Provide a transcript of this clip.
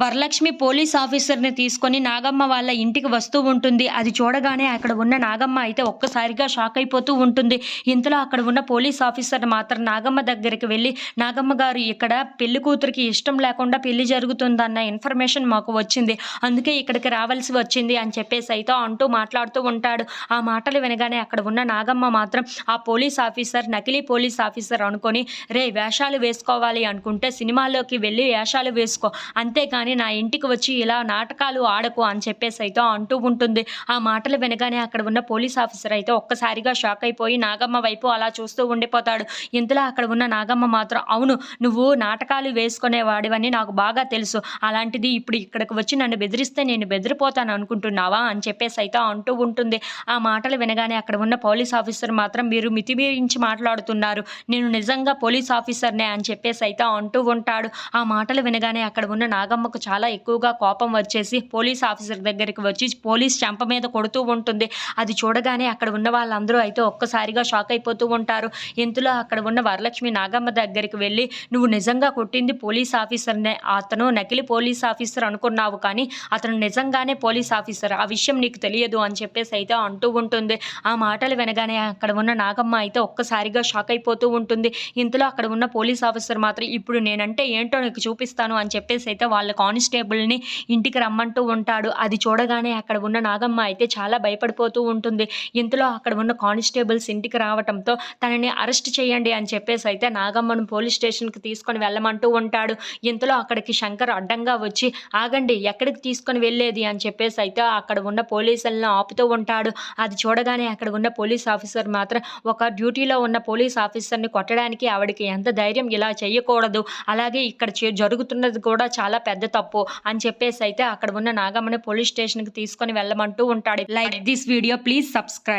Varalakshmi police ఆఫీసర్ని తీసుకొని నాగమ్మ వాళ్ళ ఇంటికి వస్తూ ఉంటుంది. అది చూడగానే అక్కడ ఉన్న నాగమ్మ అయితే ఒక్కసారిగా షాక్ అయిపోతూ ఉంటుంది. ఇంతలో అక్కడ ఉన్న పోలీస్ ఆఫీసర్ మాత్రం నాగమ్మ దగ్గరికి వెళ్ళి నాగమ్మ గారు ఇక్కడ పెళ్ళి కూతురికి ఇష్టం లేకుండా పెళ్ళి జరుగుతుందన్న ఇన్ఫర్మేషన్ మాకు వచ్చింది. అందుకే ఇక్కడికి రావాల్సి వచ్చింది అని చెప్పేసి అయితే అంటూ మాట్లాడుతూ ఉంటాడు. ఆ మాటలు వినగానే అక్కడ ఉన్న నాగమ్మ మాత్రం ఆ పోలీస్ ఆఫీసర్ నకిలీ పోలీస్ ఆఫీసర్ అనుకొని రే వేషాలు వేసుకోవాలి అనుకుంటే సినిమాలోకి వెళ్ళి వేషాలు వేసుకో. కానీ నా ఇంటికి వచ్చి ఇలా నాటకాలు ఆడకు అని చెప్పేసి అయితే అంటూ ఉంటుంది. ఆ మాటలు వినగానే అక్కడ ఉన్న పోలీస్ ఆఫీసర్ అయితే ఒక్కసారిగా షాక్ అయిపోయి నాగమ్మ వైపు అలా చూస్తూ ఉండిపోతాడు. ఇంతలో అక్కడ ఉన్న నాగమ్మ మాత్రం అవును నువ్వు నాటకాలు వేసుకునేవాడివని నాకు బాగా తెలుసు. అలాంటిది ఇప్పుడు ఇక్కడికి వచ్చి నన్ను బెదిరిస్తే నేను బెదిరిపోతాను అనుకుంటున్నావా? అని చెప్పేసి అయితే అంటూ ఉంటుంది. ఆ మాటలు వినగానే అక్కడ ఉన్న పోలీస్ ఆఫీసర్ మాత్రం మీరు మితిమీరించి మాట్లాడుతున్నారు. నేను నిజంగా పోలీస్ ఆఫీసర్నే అని చెప్పేసి అయితే అంటూ ఉంటాడు. ఆ మాటలు వినగానే అక్కడ ఉన్న నాగమ్మకు చాలా ఎక్కువగా కోపం వచ్చేసి పోలీస్ ఆఫీసర్ దగ్గరికి వచ్చి పోలీస్ చెంప మీద కొడుతూ ఉంటుంది. అది చూడగానే అక్కడ ఉన్న వాళ్ళందరూ అయితే ఒక్కసారిగా షాక్ అయిపోతూ ఉంటారు. ఇంతలో అక్కడ ఉన్న వరలక్ష్మి నాగమ్మ దగ్గరికి వెళ్ళి నువ్వు నిజంగా కొట్టింది పోలీస్ ఆఫీసర్నే అతను నకిలీ పోలీస్ ఆఫీసర్ అనుకున్నావు కానీ అతను నిజంగానే పోలీస్ ఆఫీసర్. ఆ విషయం నీకు తెలియదు అని చెప్పేసి అయితే అంటూ ఉంటుంది. ఆ మాటలు వినగానే అక్కడ ఉన్న నాగమ్మ అయితే ఒక్కసారిగా షాక్ అయిపోతూ ఉంటుంది. ఇంతలో అక్కడ ఉన్న పోలీస్ ఆఫీసర్ మాత్రం ఇప్పుడు నేనంటే ఏంటో నీకు చూపిస్తాను అని చెప్పేసి అయితే వాళ్ళ కానిస్టేబుల్ని ఇంటికి రమ్మంటూ ఉంటాడు. అది చూడగానే అక్కడ ఉన్న నాగమ్మ అయితే చాలా భయపడిపోతూ ఉంటుంది. ఇంతలో అక్కడ ఉన్న కానిస్టేబుల్స్ ఇంటికి రావటంతో తనని అరెస్ట్ చేయండి అని చెప్పేసి అయితే నాగమ్మను పోలీస్ స్టేషన్కి తీసుకొని వెళ్ళమంటూ ఉంటాడు. ఇంతలో అక్కడికి శంకర్ అడ్డంగా వచ్చి ఆగండి ఎక్కడికి తీసుకొని వెళ్ళేది? అని చెప్పేసి అయితే అక్కడ ఉన్న పోలీసులను ఆపుతూ ఉంటాడు. అది చూడగానే అక్కడ ఉన్న పోలీస్ ఆఫీసర్ మాత్రం ఒక డ్యూటీలో ఉన్న పోలీస్ ఆఫీసర్ని కొట్టడానికి ఆవిడకి ఎంత ధైర్యం ఇలా చేయకూడదు. అలాగే ఇక్కడ జరుగుతున్నది కూడా చాలా పెద్ద తప్పు అని చెప్పేసి అయితే అక్కడ ఉన్న నాగమ్మని పోలీస్ స్టేషన్కి తీసుకొని వెళ్ళమంటూ ఉంటాడు. Like this video please subscribe.